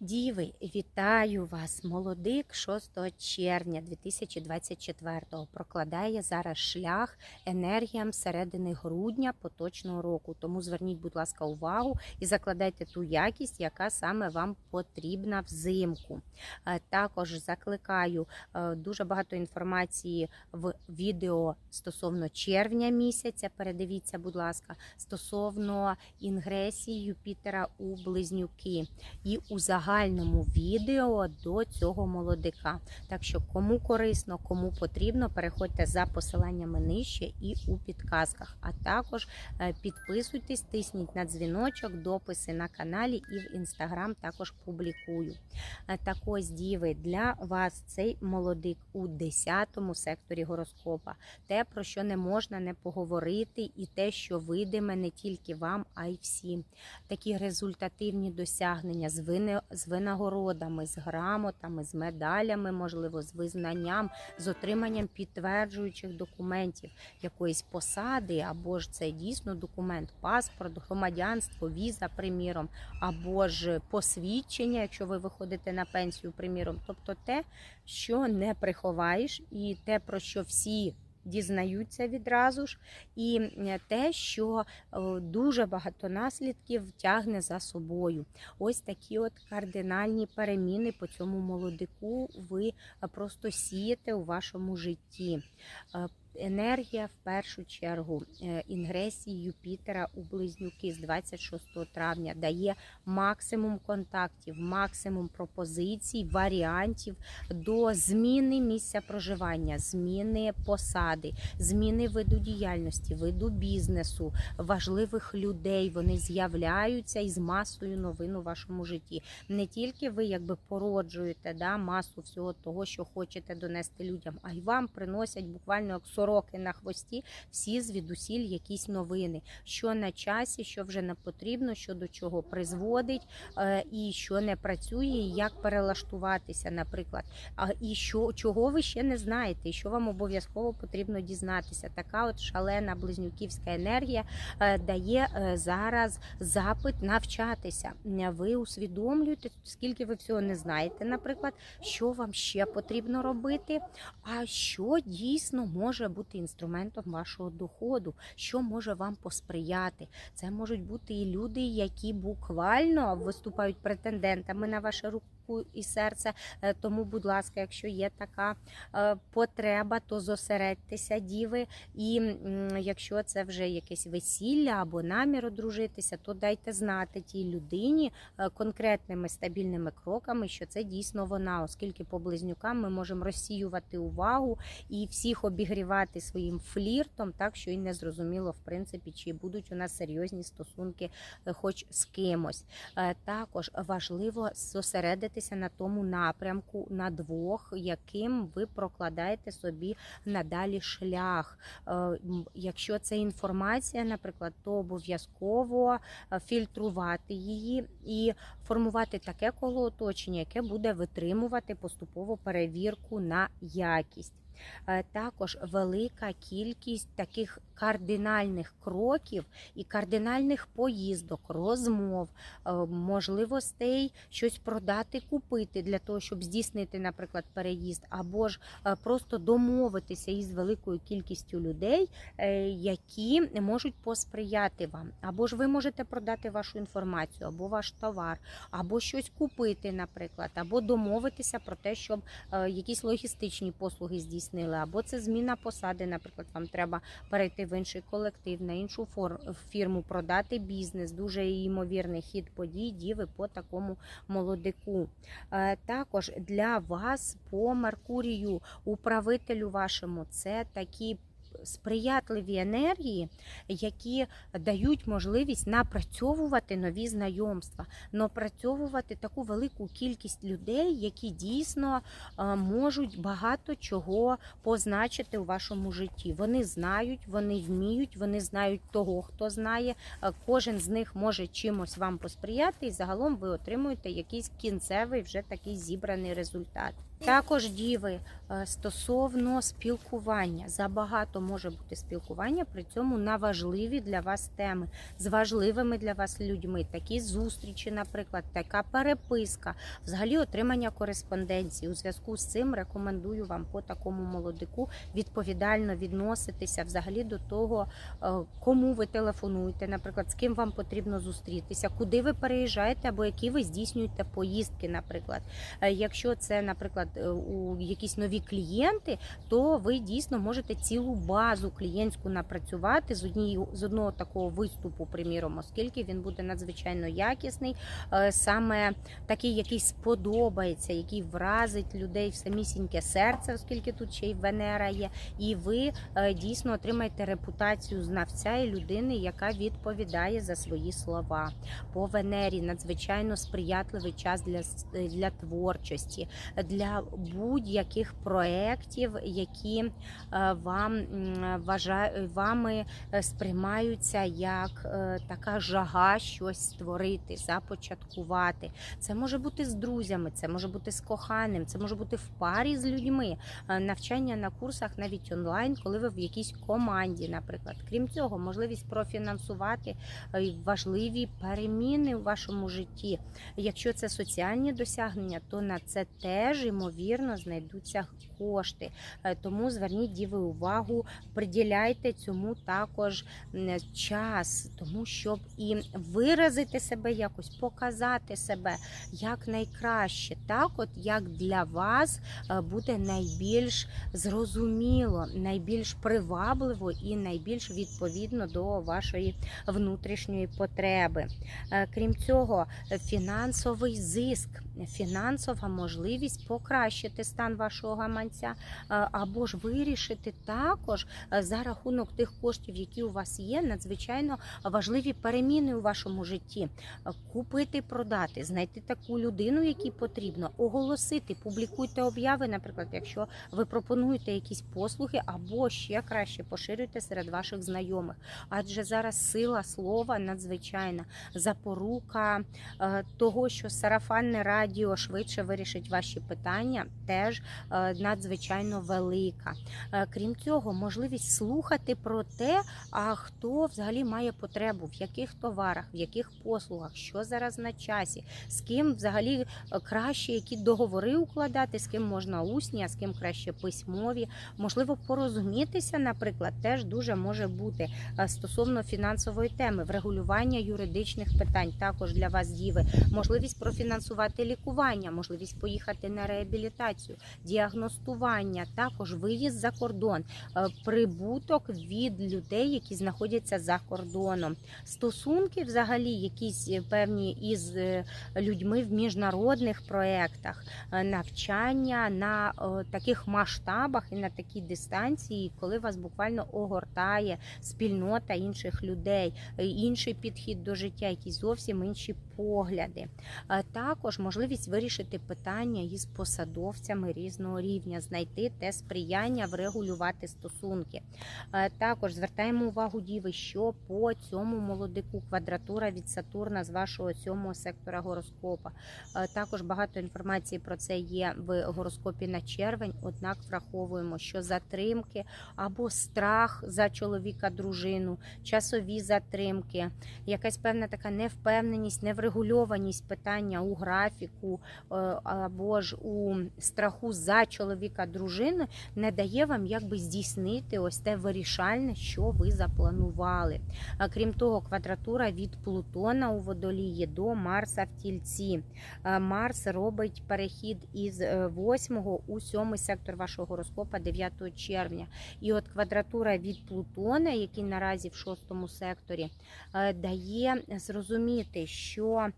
Діви, вітаю вас! Молодик 6 червня 2024-го прокладає зараз шлях енергіям середини грудня поточного року. Тому зверніть, будь ласка, увагу і закладайте ту якість, яка саме вам потрібна взимку. Е, Також закликаю е, дуже багато інформації в відео стосовно червня місяця. Передивіться, будь ласка, стосовно інгресії Юпітера у близнюки і у загальному відео до цього молодика. Так що, кому корисно, кому потрібно, переходьте за посиланнями нижче і у підказках. А також е, підписуйтесь, тисніть на дзвіночок, дописи на каналі і в інстаграм також публікую. Е, Так ось, діви, для вас цей молодик у 10 секторі гороскопа. Те, про що не можна не поговорити, і те, що видиме не тільки вам, а й всім. Такі результативні досягнення з винагородами, з грамотами, з медалями, можливо, з визнанням, з отриманням підтверджуючих документів якоїсь посади, або ж це дійсно документ, паспорт, громадянство, віза, приміром, або ж посвідчення, якщо ви виходите на пенсію, приміром. Тобто те, що не приховаєш, і те, про що всі. Дізнаються відразу ж, і е, те, що е, дуже багато наслідків тягне за собою. Ось такі от кардинальні переміни по цьому молодику ви е, просто сієте у вашому житті. Енергія в першу чергу е, інгресії Юпітера у близнюки з 26 травня дає максимум контактів, максимум пропозицій, варіантів до зміни місця проживання, зміни посади, зміни виду діяльності, виду бізнесу, важливих людей. Вони з'являються із масою новин у вашому житті. Не тільки ви якби породжуєте да, масу всього того, що хочете донести людям, а й вам приносять буквально як сороки на хвості всі звідусіль якісь новини, що на часі, що вже не потрібно, що до чого призводить, е, і що не працює, і як перелаштуватися, наприклад. І що чого ви ще не знаєте, і що вам обов'язково потрібно дізнатися. Така от шалена близнюківська енергія е, дає е, зараз запит навчатися. Ви усвідомлюєте, скільки ви всього не знаєте, наприклад, що вам ще потрібно робити, а що дійсно може бути інструментом вашого доходу, що може вам посприяти. Це можуть бути і люди, які буквально виступають претендентами на ваше руку. І серце, Е, тому, будь ласка, якщо є така е, потреба, то зосередьтеся, діви. І якщо це вже якесь весілля або намір одружитися, то дайте знати тій людині е, конкретними стабільними кроками, що це дійсно вона, оскільки по близнюкам ми можемо розсіювати увагу і всіх обігрівати своїм фліртом, так що і не зрозуміло, в принципі, чи будуть у нас серйозні стосунки, хоч з кимось. Також важливо зосередитися на тому напрямку, на двох, яким ви прокладаєте собі надалі шлях. Е, Якщо це інформація, наприклад, то обов'язково е, фільтрувати її і формувати таке коло оточення, яке буде витримувати поступово перевірку на якість. Е, Також велика кількість таких кардинальних кроків і кардинальних поїздок, розмов, е, можливостей щось продати, купити для того, щоб здійснити, наприклад, переїзд, або ж е, просто домовитися із великою кількістю людей, е, які можуть посприяти вам. Або ж ви можете продати вашу інформацію, або ваш товар, або щось купити, наприклад, або домовитися про те, щоб якісь логістичні послуги здійснили, або це зміна посади, наприклад, вам треба перейти в інший колектив, на іншу фірму, продати бізнес. Дуже ймовірний хід подій діви по такому молодику. Е, Також для вас по Меркурію, управителю вашому, це такі. Сприятливі енергії, які дають можливість напрацьовувати нові знайомства, напрацьовувати таку велику кількість людей, які дійсно е, можуть багато чого позначити у вашому житті. Вони знають, вони вміють, вони знають того, хто знає. Е, Кожен з них може чимось вам посприяти, і загалом ви отримуєте якийсь кінцевий вже такий зібраний результат. Також діви е, стосовно спілкування. Забагато може бути спілкування, при цьому на важливі для вас теми, з важливими для вас людьми. Такі зустрічі, наприклад, така переписка, взагалі отримання кореспонденції. У зв'язку з цим рекомендую вам по такому молодику відповідально відноситися взагалі до того, е, кому ви телефонуєте, наприклад, з ким вам потрібно зустрітися, куди ви переїжджаєте або які ви здійснюєте поїздки, наприклад. Е, Якщо це, наприклад, у якісь нові клієнти, то ви дійсно можете цілу базу клієнтську напрацювати з однієї з одного такого виступу, приміром, оскільки він буде надзвичайно якісний, е, саме такий, який сподобається, який вразить людей в самісіньке серце, оскільки тут ще й Венера є, і ви е, дійсно отримаєте репутацію знавця і людини, яка відповідає за свої слова. По Венері надзвичайно сприятливий час для, для творчості, для будь-яких проєктів, які е, вам вами е, сприймаються як е, така жага щось створити, започаткувати. Це може бути з друзями, це може бути з коханим, це може бути в парі з людьми. Навчання на курсах навіть онлайн, коли ви в якійсь команді, наприклад. Крім цього, можливість профінансувати важливі переміни у вашому житті. Якщо це соціальні досягнення, то на це теж ймовірно знайдуться кошти. Е, Тому зверніть діви увагу, приділяйте цьому також час, тому щоб і виразити себе якось, показати себе як найкраще, так от як для вас е, буде найбільш зрозуміло, найбільш привабливо і найбільш відповідно до вашої внутрішньої потреби. Е, Крім цього, фінансовий зиск, фінансова можливість покращити стан вашого гаманця, е, або ж вирішити також е, за рахунок тих коштів, які у вас є, надзвичайно важливі переміни у вашому житті. Е, Купити, продати, знайти таку людину, якій потрібно, оголосити, публікуйте обяви, наприклад, якщо ви пропонуєте якісь послуги, або ще краще поширюйте серед ваших знайомих. Адже зараз сила слова надзвичайна запорука того, що сарафанне радіо швидше вирішить ваші питання, теж е, надзвичайно велика. Е, Крім цього, можливість слухати про те, а хто взагалі має потребу, в яких товарах, в яких послугах, що зараз на часі, з ким взагалі е, краще які договори укладати, з ким можна усні, а з ким краще письмові. Можливо, порозумітися, наприклад, теж дуже може бути стосовно фінансової теми, врегулювання юридичних питань. Також для вас діви, можливість профінансувати лікування, можливість поїхати на реабілітацію, діагностування, також виїзд за кордон, е, прибуток від людей, які знаходяться за кордоном, стосунки, взагалі, якісь е, певні із е, людьми в міжнародних проєктах, навчання на таких масштабах і на такій дистанції, коли вас буквально огортає спільнота інших людей, інший підхід до життя, якісь зовсім інші погляди. Також можливість вирішити питання із посадовцями різного рівня, знайти те сприяння, врегулювати стосунки. Е, Також звертаємо увагу діви, що по цьому молодику квадратура від Сатурна з вашого сьомого сектора гороскопа. Е, Також багато інформації про це є в гороскопі на червень. Однак враховуємо, що затримки або страх за чоловіка, дружину, часові затримки, якась певна така невпевненість, неврегульованість питання у графіку е, або ж у страху за чоловіка, дружину не дає вам якби здійснити ось те вирішальне, що ви запланували. Крім того, квадратура від Плутона у водолії до Марса в тільці. Е, Марс робить перехід із 8 у 7 сектор вашого гороскопа 9 червня. І от квадратура від Плутона, який наразі в 6 секторі, е, дає зрозуміти, що е,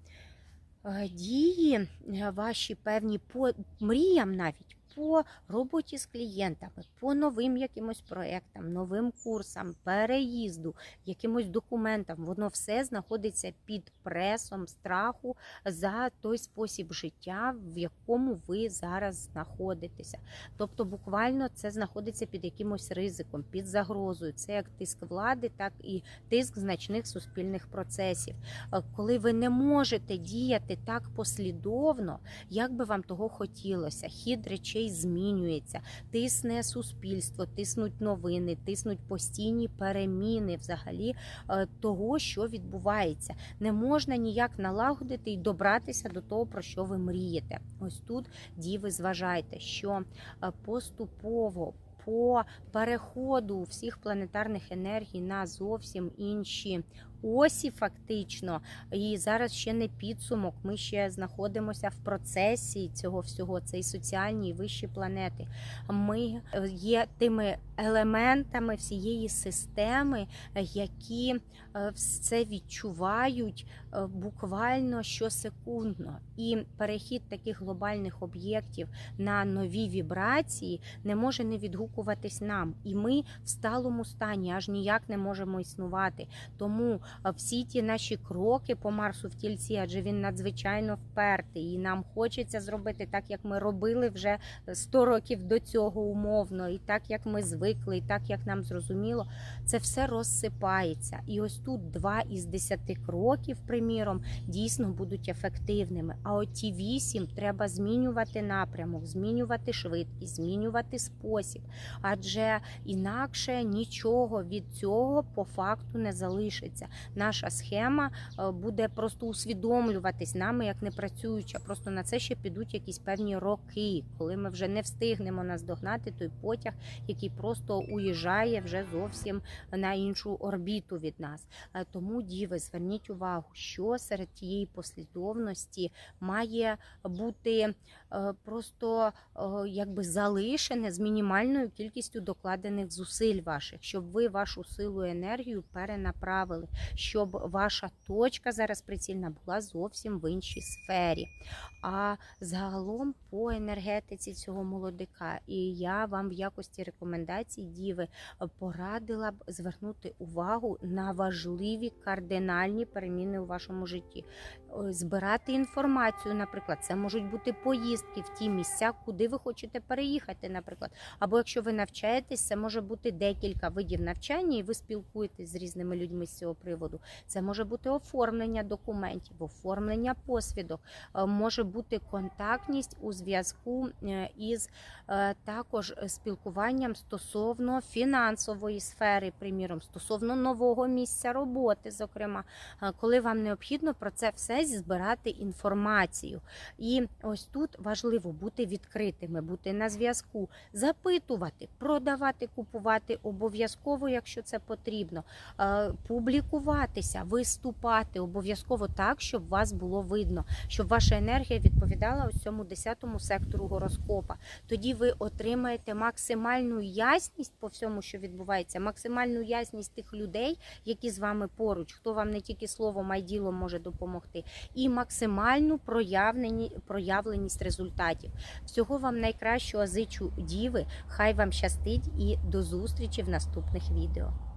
дії е, ваші певні по мріям навіть по роботі з клієнтами, по новим якимось проектам, новим курсам, переїзду, якимось документам, воно все знаходиться під пресом страху за той спосіб життя, в якому ви зараз знаходитеся. Тобто, буквально це знаходиться під якимось ризиком, під загрозою. Це як тиск влади, так і тиск значних суспільних процесів. Е, Коли ви не можете діяти так послідовно, як би вам того хотілося, хід речей змінюється, тисне суспільство, тиснуть новини, тиснуть постійні переміни взагалі е, того, що відбувається. Не можна ніяк налагодити і добратися до того, про що ви мрієте. Ось тут діви зважайте, що е, поступово. По переходу всіх планетарних енергій на зовсім інші осі, фактично, і зараз ще не підсумок. Ми ще знаходимося в процесі цього всього. Це і соціальні і вищі планети. Ми е, є тими елементами всієї системи, які е, все відчувають е, буквально щосекундно. І перехід таких глобальних об'єктів на нові вібрації не може не відгукуватись нам. І ми в сталому стані аж ніяк не можемо існувати. Тому всі ті наші кроки по Марсу в тільці, адже він надзвичайно впертий, і нам хочеться зробити так, як ми робили вже 100 років до цього умовно, і так як ми звикли, і так як нам зрозуміло, це все розсипається. І ось тут два із десяти кроків, приміром, дійсно будуть ефективними. А от ті вісім треба змінювати напрямок, змінювати швидкість, змінювати спосіб, адже інакше нічого від цього по факту не залишиться. Наша схема е, буде просто усвідомлюватись нами як не працююча. Просто на це ще підуть якісь певні роки, коли ми вже не встигнемо наздогнати той потяг, який просто уїжджає вже зовсім на іншу орбіту від нас. Е, Тому, діви, зверніть увагу, що серед тієї послідовності має бути е, просто якби залишене з мінімальною кількістю докладених зусиль ваших, щоб ви вашу силу і енергію перенаправили, щоб ваша точка зараз прицільна була зовсім в іншій сфері. А загалом по енергетиці цього молодика, і я вам в якості рекомендацій діви порадила б звернути увагу на важливі кардинальні переміни у вашому житті. Е, Збирати інформацію, наприклад, це можуть бути поїздки в ті місця, куди ви хочете переїхати, наприклад. Або якщо ви навчаєтесь, це може бути декілька видів навчання, і ви спілкуєтесь з різними людьми з цього приводу. Це може бути оформлення документів, оформлення посвідок, е, може бути контактність у зв'язку е, із е, також спілкуванням стосовно фінансової сфери, приміром, стосовно нового місця роботи, зокрема, коли вам необхідно про це все збирати інформацію. І ось тут важливо бути відкритими, бути на зв'язку, запитувати, продавати, купувати обов'язково, якщо це потрібно, е, публікуватися, виступати обов'язково так, щоб вас було видно, щоб ваша енергія відповідала ось цьому 10 сектору гороскопа. Тоді ви отримаєте максимальну ясність по всьому, що відбувається, максимальну ясність тих людей, які з вами поруч, хто вам не тільки словом, а й ділом може допомогти, і максимальну проявленість результатів. Всього вам найкращого зичу діви. Хай вам щастить і до зустрічі в наступних відео.